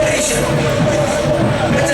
Nation!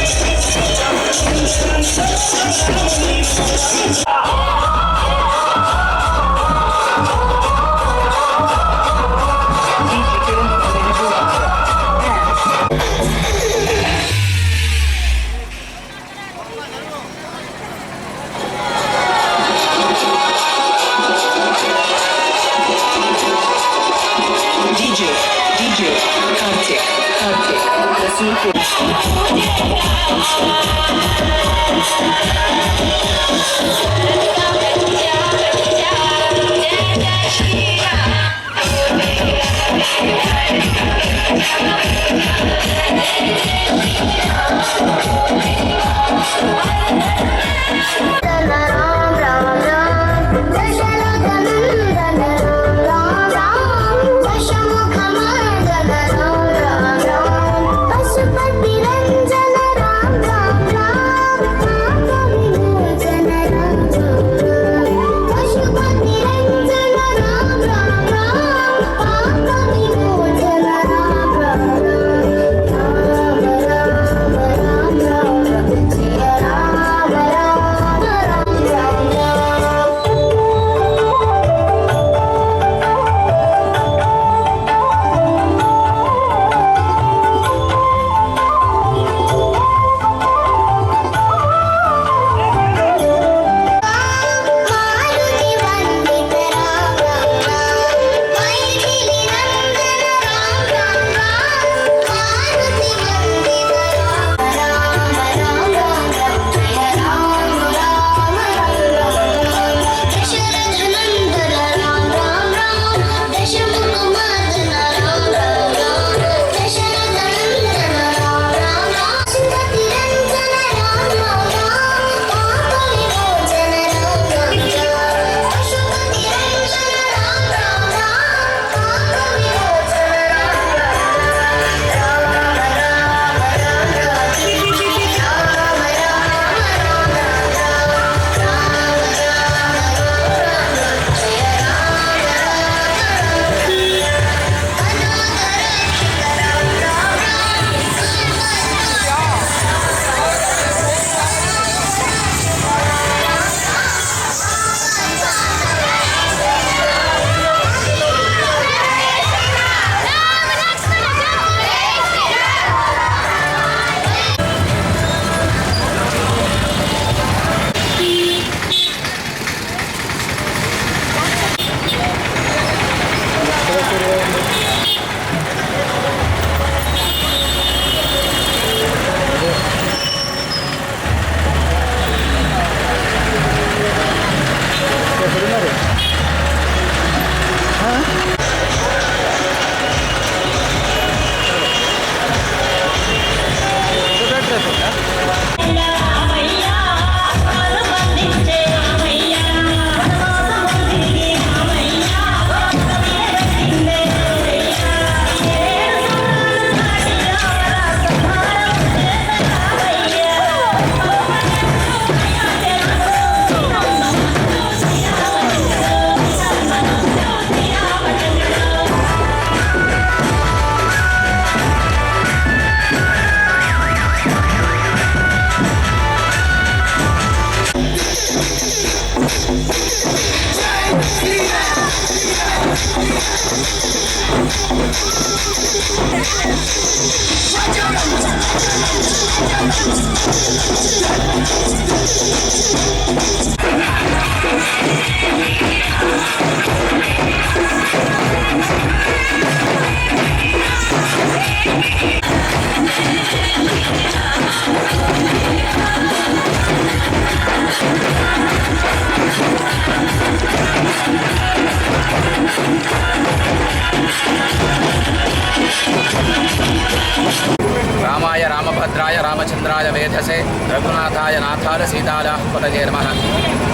రామచంద్రాయ వేధసే రఘునాథాయ నాథాల Seethala పదజే నమ.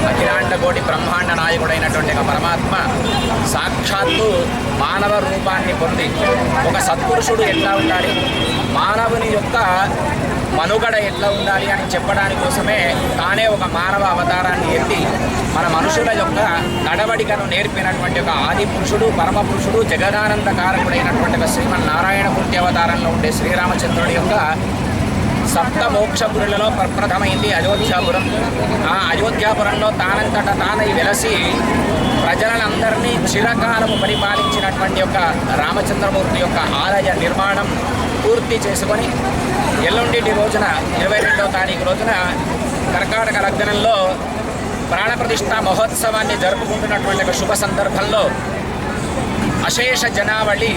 అఖిలాండ కోటి బ్రహ్మాండ నాయకుడైనటువంటి ఒక పరమాత్మ సాక్షాత్తు మానవ రూపాన్ని పొంది ఒక సత్పురుషుడు ఎట్లా ఉండాలి? మానవుని యొక్క మనుగడ ఎట్లా ఉండాలి అని చెప్పడానికి కోసమే తానే ఒక మానవ అవతారాన్ని ఎత్తి మన మనుషుల యొక్క నడవడికను నేర్పినటువంటి ఒక ఆది పురుషుడు పరమ పురుషుడు జగదానంద కారకుడైనటువంటి ఒక శ్రీమన్నారాయణమూర్తి అవతారంలో ఉండే శ్రీరామచంద్రుడి యొక్క సప్త మోక్షపురులలో ప్రప్రథమైంది అయోధ్యాపురం. ఆ అయోధ్యాపురంలో తానంతట తానై వెలసి ప్రజలందరినీ చిరకాలము పరిపాలించినటువంటి యొక్క రామచంద్రమూర్తి యొక్క ఆలయ నిర్మాణం పూర్తి చేసుకొని ఎల్లుండి రోజున ఇరవై రెండవ తారీఖు రోజున కర్కాటక లగ్నంలో ప్రాణప్రతిష్ఠ మహోత్సవాన్ని జరుపుకుంటున్నటువంటి ఒక శుభ సందర్భంలో అశేష జనావళి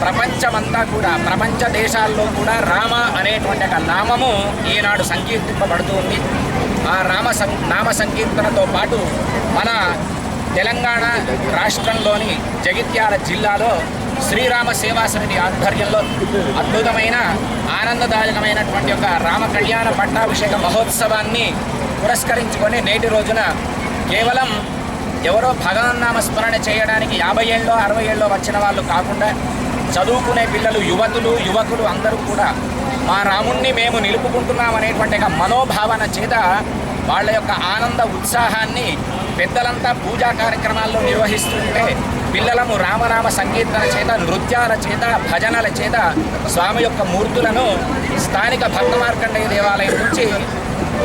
ప్రపంచమంతా కూడా ప్రపంచ దేశాల్లో కూడా రామ అనేటువంటి ఒక నామము ఈనాడు సంకీర్తింపబడుతూ ఉంది ఆ రామ సం నామ సంకీర్తనతో పాటు మన తెలంగాణ రాష్ట్రంలోని జగిత్యాల జిల్లాలో శ్రీరామ సేవా సమితి ఆధ్వర్యంలో అద్భుతమైన ఆనందదాయకమైనటువంటి ఒక రామ కళ్యాణ పట్టాభిషేక మహోత్సవాన్ని పురస్కరించుకొని నేటి రోజున కేవలం ఎవరో భగవన్నామ స్మరణ చేయడానికి యాభై ఏళ్ళలో అరవై ఏళ్ళలో వచ్చిన వాళ్ళు కాకుండా చదువుకునే పిల్లలు యువతులు యువకులు అందరూ కూడా మా రాముణ్ణి మేము నిలుపుకుంటున్నామనేటువంటి ఒక మనోభావన చేత వాళ్ళ యొక్క ఆనంద ఉత్సాహాన్ని పెద్దలంతా పూజా కార్యక్రమాల్లో నిర్వహిస్తుంటే పిల్లలము రామనామ సంకీర్తన చేత నృత్యాల చేత భజనల చేత స్వామి యొక్క మూర్తులను స్థానిక భక్తమార్కండేయ దేవాలయం నుంచి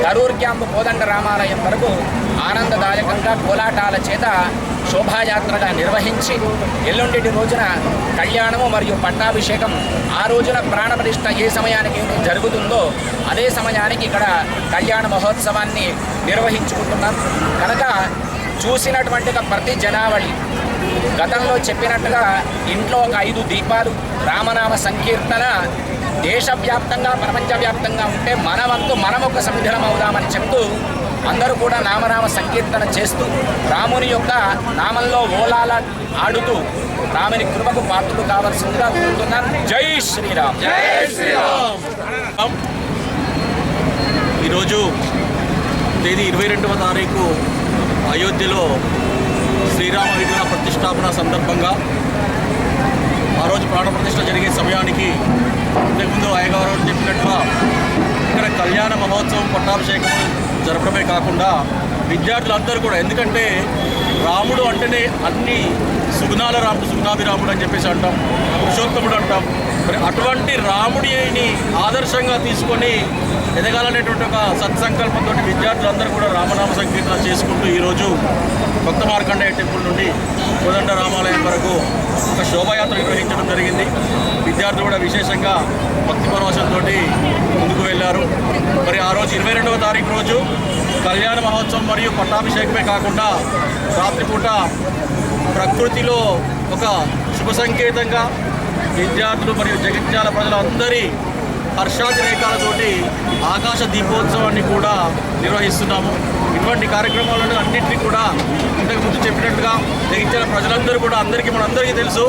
కరూర్ క్యాంపు కోదండ రామాలయం వరకు ఆనందదాయకంగా కోలాటాల చేత శోభాయాత్రగా నిర్వహించి ఎల్లుండి రోజున కళ్యాణము మరియు పట్టాభిషేకం ఆ రోజున ప్రాణప్రతిష్ఠ ఏ సమయానికి జరుగుతుందో అదే సమయానికి ఇక్కడ కళ్యాణ మహోత్సవాన్ని నిర్వహించుకుంటున్నాం. కనుక చూసినటువంటి ప్రతి జనావళి గతంలో చెప్పినట్టుగా ఇంట్లో ఒక ఐదు దీపాలు రామనామ సంకీర్తన దేశవ్యాప్తంగా ప్రపంచవ్యాప్తంగా ఉంటే మన వంతు మనం ఒక సమిధనం అవుదామని చెప్తూ అందరూ కూడా నామనామ సంకీర్తన చేస్తూ రాముని యొక్క నామంలో ఓలాల ఆడుతూ రాముని కృపకు పాత్రలు కావాల్సిందిగా కోరుతున్నాను. జై శ్రీరామ్. జై ఈరోజు తేదీ ఇరవై రెండవ తారీఖు అయోధ్యలో శ్రీరామ విగ్రహ ప్రతిష్టాపన సందర్భంగా ఆ జరిగే సమయానికి ఇంతకుముందు అయ్యగారు చెప్పినట్టుగా ఇక్కడ కళ్యాణ మహోత్సవం పట్టాభిషేకం జరపడమే కాకుండా విద్యార్థులందరూ కూడా ఎందుకంటే రాముడు అంటేనే అన్ని సుగుణాల రాముడు సుగుణాభిరాముడు అని చెప్పేసి అంటాం పురుషోత్తముడు అంటాం. మరి అటువంటి రాముడిని ఆదర్శంగా తీసుకొని ఎదగాలనేటువంటి ఒక సత్సంకల్పంతో విద్యార్థులందరూ కూడా రామనామ సంకీర్తన చేసుకుంటూ ఈరోజు కొత్త మార్కండేయ టెంపుల్ నుండి కోదండ రామాలయం వరకు ఒక శోభాయాత్ర నిర్వహించడం జరిగింది. విద్యార్థులు కూడా విశేషంగా భక్తి పరవశంతో ముందుకు వెళ్ళారు. మరి ఆ రోజు ఇరవై రెండవ తారీఖు రోజు కళ్యాణ మహోత్సవం మరియు పట్టాభిషేకమే కాకుండా రాత్రిపూట ప్రకృతిలో ఒక శుభ సంకేతంగా విద్యార్థులు మరియు జగిత్యాల ప్రజలందరి హర్షాతిరేకాలతోటి ఆకాశ దీపోత్సవాన్ని కూడా నిర్వహిస్తున్నాము. ఇటువంటి కార్యక్రమాలను అన్నింటినీ కూడా ఇంతకు ముందు చెప్పినట్టుగా జగించిన ప్రజలందరూ కూడా అందరికీ మనందరికీ తెలుసు.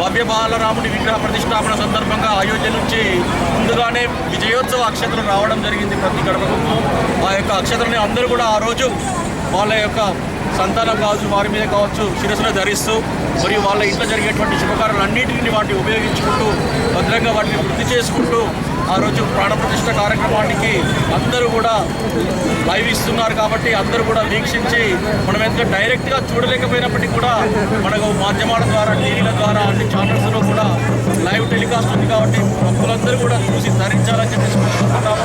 భవ్య బాలరాముడి విగ్రహ ప్రతిష్టాపన సందర్భంగా అయోధ్య నుంచి ముందుగానే విజయోత్సవ అక్షతలు రావడం జరిగింది ప్రతి గడపకు. ఆ యొక్క అక్షతలని అందరూ కూడా ఆ రోజు వాళ్ళ యొక్క సంతానం కావచ్చు వారి మీద కావచ్చు శిరస్సును ధరిస్తూ మరియు వాళ్ళ ఇంట్లో జరిగేటువంటి శుభకార్యాలన్నింటినీ వాటిని ఉపయోగించుకుంటూ భద్రంగా వాటిని వృద్ధి చేసుకుంటూ ఆ రోజు ప్రాణప్రతిష్ఠ కార్యక్రమానికి అందరూ కూడా లైవ్ ఇస్తున్నారు కాబట్టి అందరూ కూడా వీక్షించి మనం ఎంత డైరెక్ట్గా చూడలేకపోయినప్పటికీ కూడా మనకు మాధ్యమాల ద్వారా టీవీల ద్వారా అన్ని ఛానల్స్లో కూడా లైవ్ టెలికాస్ట్ ఉంది కాబట్టి భక్తులందరూ కూడా చూసి ధరించాలని చెప్పేసి కోరుకుంటున్నాము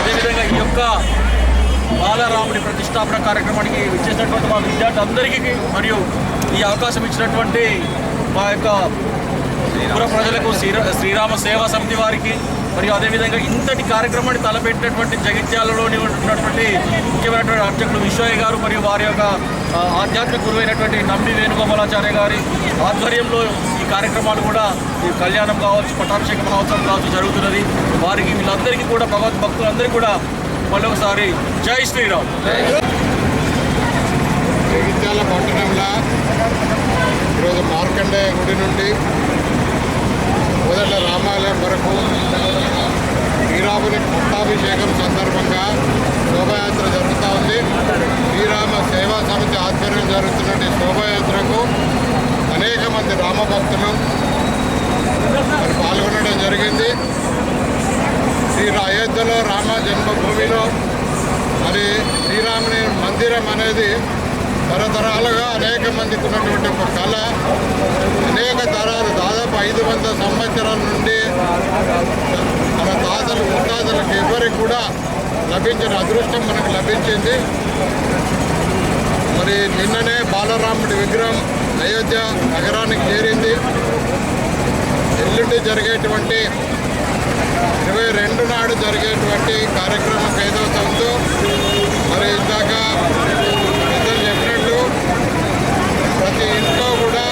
అదేవిధంగా ఈ యొక్క బాలరాముడి ప్రతిష్టాపన కార్యక్రమానికి ఇచ్చేసినటువంటి మా విద్యార్థులందరికీ మరియు ఈ అవకాశం ఇచ్చినటువంటి మా యొక్క పుర ప్రజలకు శ్రీరా శ్రీరామ సేవా సమితి వారికి మరియు అదేవిధంగా ఇంతటి కార్యక్రమాన్ని తలపెట్టినటువంటి జగిత్యాలలోని ఉన్నటువంటి ముఖ్యమైనటువంటి అర్చకులు విశ్వయ్య గారు మరియు వారి యొక్క ఆధ్యాత్మిక గురువైనటువంటి నంబి వేణుగోపాలాచార్య గారి ఆధ్వర్యంలో ఈ కార్యక్రమాలు కూడా ఈ కళ్యాణం కావచ్చు పట్టాభిషేక మహోత్సవం కావచ్చు జరుగుతున్నది. వారికి వీళ్ళందరికీ కూడా భగవద్ భక్తులందరికీ కూడా మళ్ళొకసారి జై శ్రీరామ్. జగిత్యాల పట్టణంలో ఈరోజు మార్కండే గుడి నుండి మొదట రామాలయం వరకు శ్రీరాముని పట్టాభిషేకం సందర్భంగా శోభయాత్ర జరుగుతూ ఉంది. శ్రీరామ సేవా సమితి ఆధ్వర్యం జరుగుతున్న శోభయాత్రకు అనేక మంది రామభక్తులు మరి పాల్గొనడం జరిగింది. శ్రీ అయోధ్యలో రామ జన్మభూమిలో మరి శ్రీరాముని మందిరం అనేది తరతరాలుగా అనేక మందికి ఉన్నటువంటి ఒక కళ. అనేక తరాలు దాదాపు ఐదు వందల సంవత్సరాల నుండి మన తాతలు ముత్తాతలకు ఎవరికి కూడా లభించిన అదృష్టం మనకు లభించింది. మరి నిన్ననే బాలరాముడి విగ్రహం అయోధ్య నగరానికి చేరింది. ఎల్లుండి జరిగేటువంటి ఇరవై రెండు నాడు జరిగేటువంటి కార్యక్రమం ఏదవుతుందో మరి ఇందాక పెద్దలు చెప్పినట్టు ప్రతి ఇంట్లో కూడా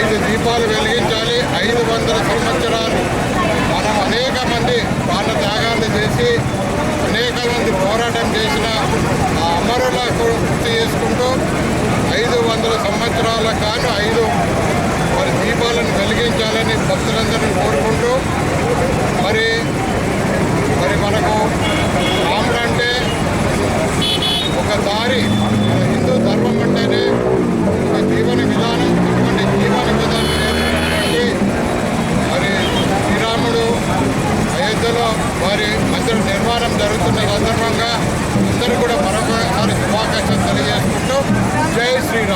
ఐదు దీపాలు వెలిగించాలి. ఐదు వందల సంవత్సరాలు మనం అనేక వాళ్ళ త్యాగాలు చేసి అనేక మంది పోరాటం చేసిన ఆ అమరుల గుర్తు చేసుకుంటూ ఐదు వందల సంవత్సరాల కాను ఐదు మరి దీపాలను వెలిగించాలని భక్తులందరినీ కోరుకుంటూ మరి మరి మనకు రాములంటే ఒక దారి. మన హిందూ ధర్మం అంటేనే ఒక జీవన విధానం అటువంటి జీవన విధానం. మరి శ్రీరాముడు వారి మందిర నిర్మాణం జరుగుతున్న సందర్భంగా అందరూ కూడా మరొకసారి శుభాకాంక్షలు తెలియజేసుకుంటూ జై శ్రీరామ్.